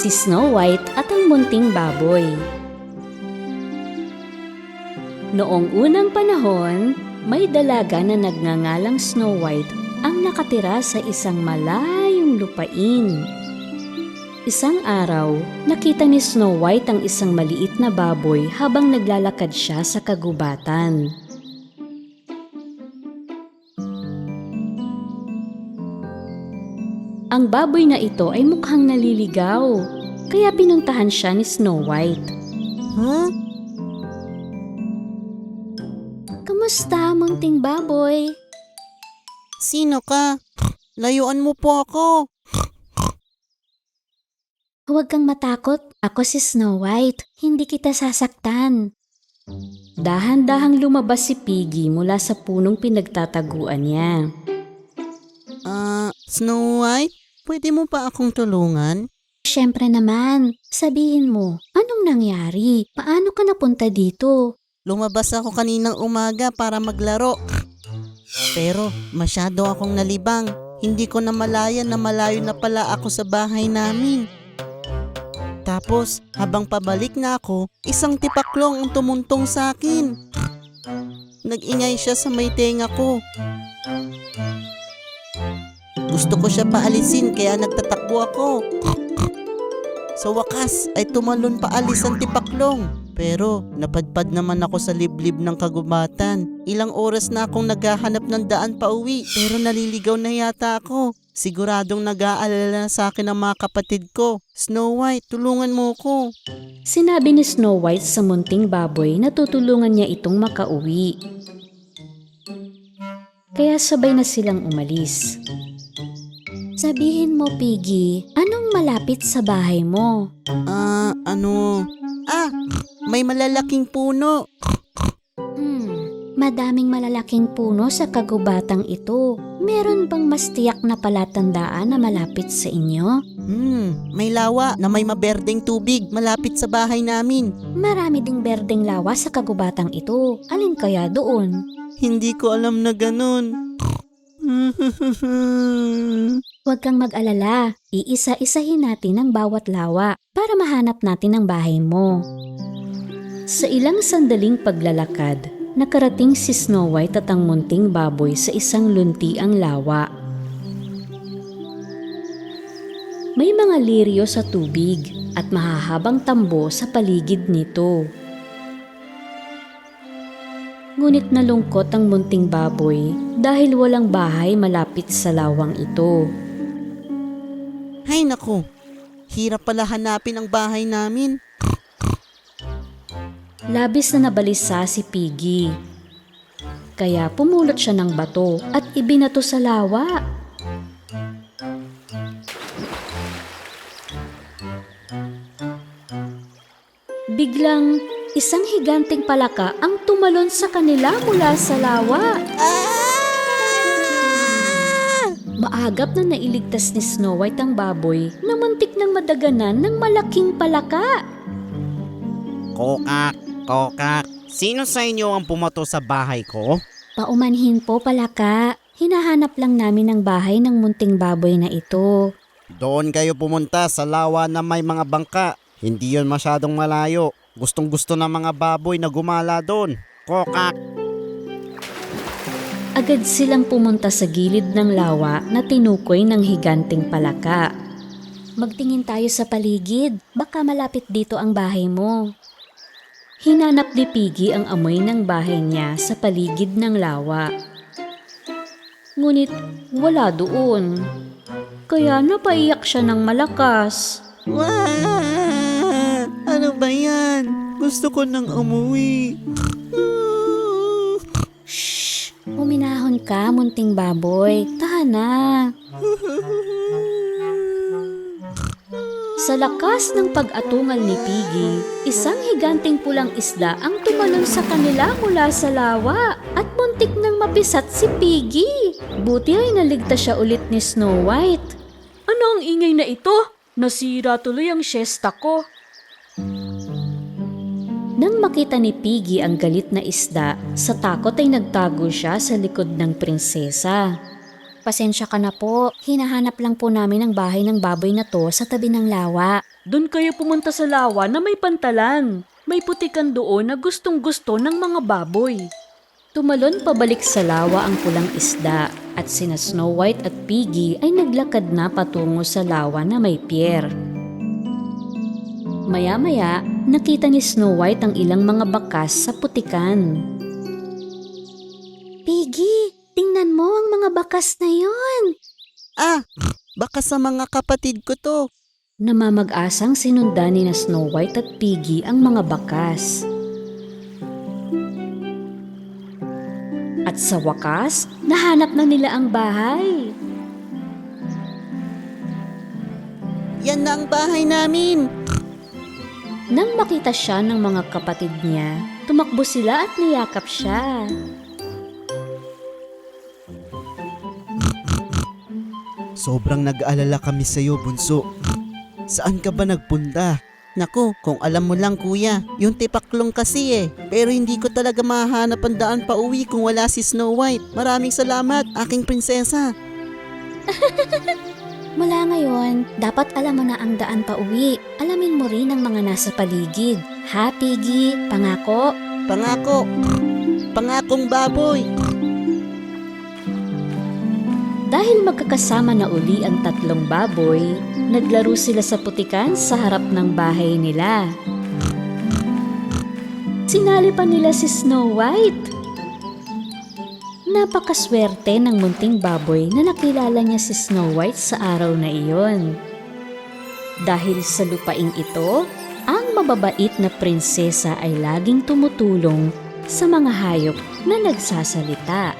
si Snow White at ang munting baboy. Noong unang panahon, may dalaga na nagngangalang Snow White ang nakatira sa isang malayong lupain. Isang araw, nakita ni Snow White ang isang maliit na baboy habang naglalakad siya sa kagubatan. Ang baboy na ito ay mukhang naliligaw, kaya pinuntahan siya ni Snow White. Huh? Kamusta, munting baboy? Sino ka? Layuan mo po ako. Huwag kang matakot. Ako si Snow White. Hindi kita sasaktan. Dahan-dahang lumabas si Piggy mula sa punong pinagtataguan niya. Ah, Snow White? Pwede mo pa akong tulungan? Siyempre naman, sabihin mo, anong nangyari? Paano ka napunta dito? Lumabas ako kaninang umaga para maglaro. Pero masyado akong nalibang. Hindi ko na malaya na malayo na pala ako sa bahay namin. Tapos, habang pabalik na ako, isang tipaklong ang tumuntong sa akin. Nag-ingay siya sa may tenga ko. Gusto ko siya paalisin kaya nagtatakbo ako. Sa wakas ay tumalon paalis ang tipaklong. Pero napadpad naman ako sa liblib ng kagubatan. Ilang oras na akong naghahanap ng daan pa uwi pero naliligaw na yata ako. Siguradong nag-aalala na sa akin ang mga kapatid ko. Snow White, tulungan mo ko. Sinabi ni Snow White sa munting baboy na tutulungan niya itong makauwi. Kaya sabay na silang umalis. Sabihin mo, Piggy, anong malapit sa bahay mo? Ah, ano? Ah, may malalaking puno. Hmm, madaming malalaking puno sa kagubatang ito. Meron bang mas tiyak na palatandaan na malapit sa inyo? Hmm, may lawa na may maberdeng tubig malapit sa bahay namin. Marami ding berdeng lawa sa kagubatang ito. Alin kaya doon? Hindi ko alam na ganun. Huwag kang mag-alala. Iisa-isahin natin ang bawat lawa para mahanap natin ang bahay mo. Sa ilang sandaling paglalakad, nakarating si Snow White at ang munting baboy sa isang luntiang lawa. May mga liryo sa tubig at mahahabang tambo sa paligid nito. Ngunit nalungkot ang munting baboy dahil walang bahay malapit sa lawang ito. Hay naku, hirap pala hanapin ang bahay namin. Labis na nabalisa si Piggy. Kaya pumulot siya ng bato at ibinato sa lawa. Biglang isang higanting palaka ang tumalon sa kanila mula sa lawa. Maagap na nailigtas ni Snow White ang baboy na muntik ng madaganan ng malaking palaka. Kokak, kokak. Sino sa inyo ang pumato sa bahay ko? Paumanhin po palaka. Hinahanap lang namin ang bahay ng munting baboy na ito. Doon kayo pumunta sa lawa na may mga bangka. Hindi yon masyadong malayo. Gustong gusto ng mga baboy na gumala doon. Kokak, Agad silang pumunta sa gilid ng lawa na tinukoy ng higanting palaka. Magtingin tayo sa paligid. Baka malapit dito ang bahay mo. Hinanap ni Piggy ang amoy ng bahay niya sa paligid ng lawa. Ngunit wala doon. Kaya napaiyak siya ng malakas. Wah! Ano ba yan? Gusto ko nang umuwi. Shh! Huminahon ka, munting baboy. Tahan na. Sa lakas ng pag-atungal ni Piggy, isang higanting pulang isda ang tumalon sa kanila mula sa lawa at muntik nang mabisat si Piggy. Buti ay naligtas siya ulit ni Snow White. Ano ang ingay na ito? Nasira tuloy ang siesta ko. Nang makita ni Piggy ang galit na isda, sa takot ay nagtago siya sa likod ng prinsesa. Pasensya ka na po, hinahanap lang po namin ang bahay ng baboy na to sa tabi ng lawa. Doon kayo pumunta sa lawa na may pantalan. May putikan doon na gustong gusto ng mga baboy. Tumalon pabalik sa lawa ang pulang isda at sina Snow White at Piggy ay naglakad na patungo sa lawa na may pier. Maya-maya, nakita ni Snow White ang ilang mga bakas sa putikan. Piggy, tingnan mo ang mga bakas na yon. Ah, baka sa mga kapatid ko to. Namamag-asang sinundan ni na Snow White at Piggy ang mga bakas. At sa wakas, nahanap na nila ang bahay. Yan na ang bahay namin. Nang makita siya ng mga kapatid niya, tumakbo sila at niyakap siya. Sobrang nag-aalala kami sa iyo, Bunso. Saan ka ba nagpunta? Naku, kung alam mo lang kuya, yung tipaklong kasi eh. Pero hindi ko talaga mahanap ang daan pa uwi kung wala si Snow White. Maraming salamat, aking prinsesa. Mula ngayon, dapat alam mo na ang daan pa uwi. Alamin mo rin ang mga nasa paligid. Ha, Piggy? Pangako? Pangako, pangakong baboy. Dahil magkakasama na uli ang tatlong baboy, naglaro sila sa putikan sa harap ng bahay nila. Sinali pa nila si Snow White. Napakaswerte ng munting baboy na nakilala niya si Snow White sa araw na iyon. Dahil sa lupaing ito, ang mababait na prinsesa ay laging tumutulong sa mga hayop na nagsasalita.